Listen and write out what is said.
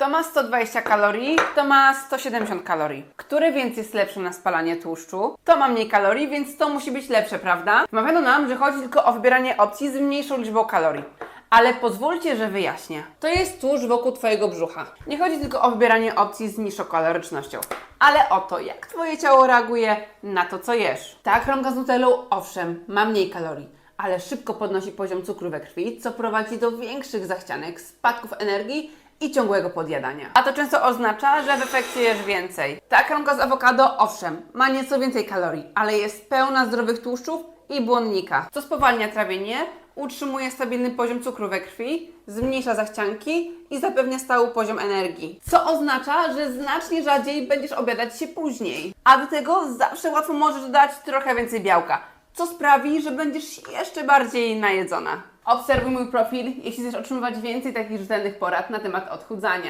To ma 120 kalorii, to ma 170 kalorii. Które więc jest lepsze na spalanie tłuszczu? To ma mniej kalorii, więc to musi być lepsze, prawda? Wmawiano nam, że chodzi tylko o wybieranie opcji z mniejszą liczbą kalorii. Ale pozwólcie, że wyjaśnię. To jest tłuszcz wokół Twojego brzucha. Nie chodzi tylko o wybieranie opcji z niższą kalorycznością, ale o to, jak Twoje ciało reaguje na to, co jesz. Ta kromka z nutellą, owszem, ma mniej kalorii, ale szybko podnosi poziom cukru we krwi, co prowadzi do większych zachcianek, spadków energii i ciągłego podjadania. A to często oznacza, że w efekcie jesz więcej. Ta kromka z awokado, owszem, ma nieco więcej kalorii, ale jest pełna zdrowych tłuszczów i błonnika, co spowalnia trawienie, utrzymuje stabilny poziom cukru we krwi, zmniejsza zachcianki i zapewnia stały poziom energii. Co oznacza, że znacznie rzadziej będziesz obiadać się później. A do tego zawsze łatwo możesz dodać trochę więcej białka, co sprawi, że będziesz jeszcze bardziej najedzona. Obserwuj mój profil, jeśli chcesz otrzymywać więcej takich rzetelnych porad na temat odchudzania.